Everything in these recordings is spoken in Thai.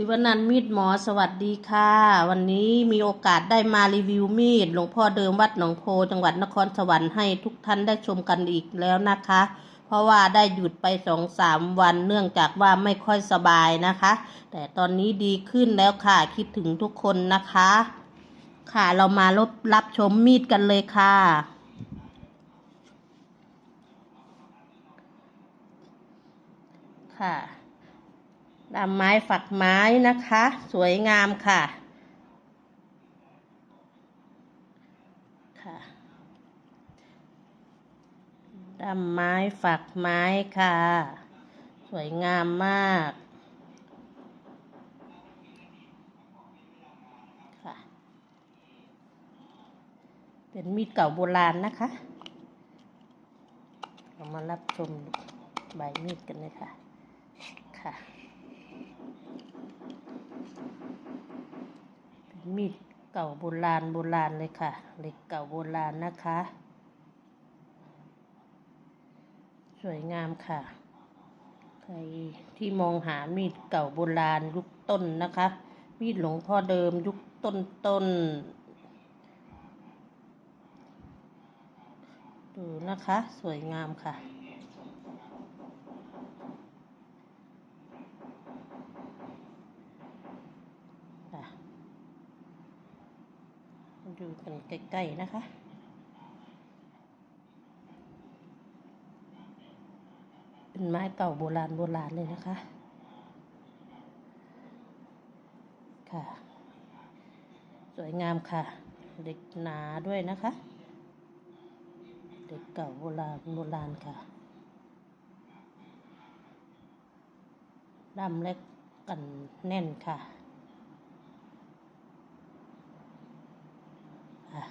ศิวนันมีดหมอสวัสดีค่ะ วันนี้มีโอกาสได้มารีวิวมีดหลวงพ่อเดิมวัดหนองโพจังหวัดนครสวรรค์ให้ทุกท่านได้ชมกันอีกแล้วนะคะ เพราะว่าได้หยุดไปสองสามวันเนื่องจากว่าไม่ค่อยสบายนะคะ แต่ตอนนี้ดีขึ้นแล้วค่ะคิดถึงทุกคนนะคะ ค่ะเรามารับรับชมมีดกันเลยค่ะค่ะ ดามไม้ฝักไม้นะคะ สวยงามค่ะค่ะดามไม้ฝักไม้ค่ะ สวยงามมากค่ะ เป็นมีดเก่าโบราณนะคะเรามารับชมใบมีดกันเลยค่ะ ค่ะ เป็น มีดเก่าโบราณโบราณเลยค่ะ เหล็กเก่าโบราณนะคะ สวยงามค่ะ ใครที่มองหามีดเก่าโบราณยุคต้นนะคะ มีดหลวงพ่อเดิมยุคต้นต้นดูนะคะ สวยงามค่ะ ดูกันใกล้ๆนะคะเป็นไม้เก่าโบราณโบราณเลยนะคะ ค่ะ สวยงามค่ะ เด็กหนาด้วยนะคะ เด็กเก่าโบราณโบราณค่ะดำเล็กกันแน่นค่ะ ค่ะ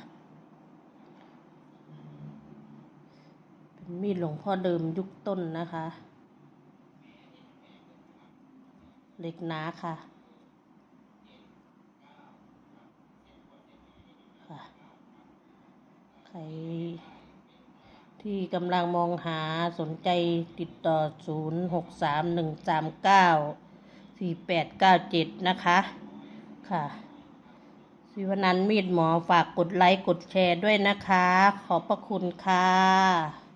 เป็น มีดหลวงพ่อเดิมยุคต้นนะคะเหล็กหนาค่ะค่ะ ใคร ที่กำลังมองหาสนใจติดต่อ 0 6 3 1 3 9 4 8 9 7 นะคะ ค่ะสิวนันท์มีดหมอฝากกดไลค์ กดแชร์ด้วยนะคะ ขอบพระคุณค่ะ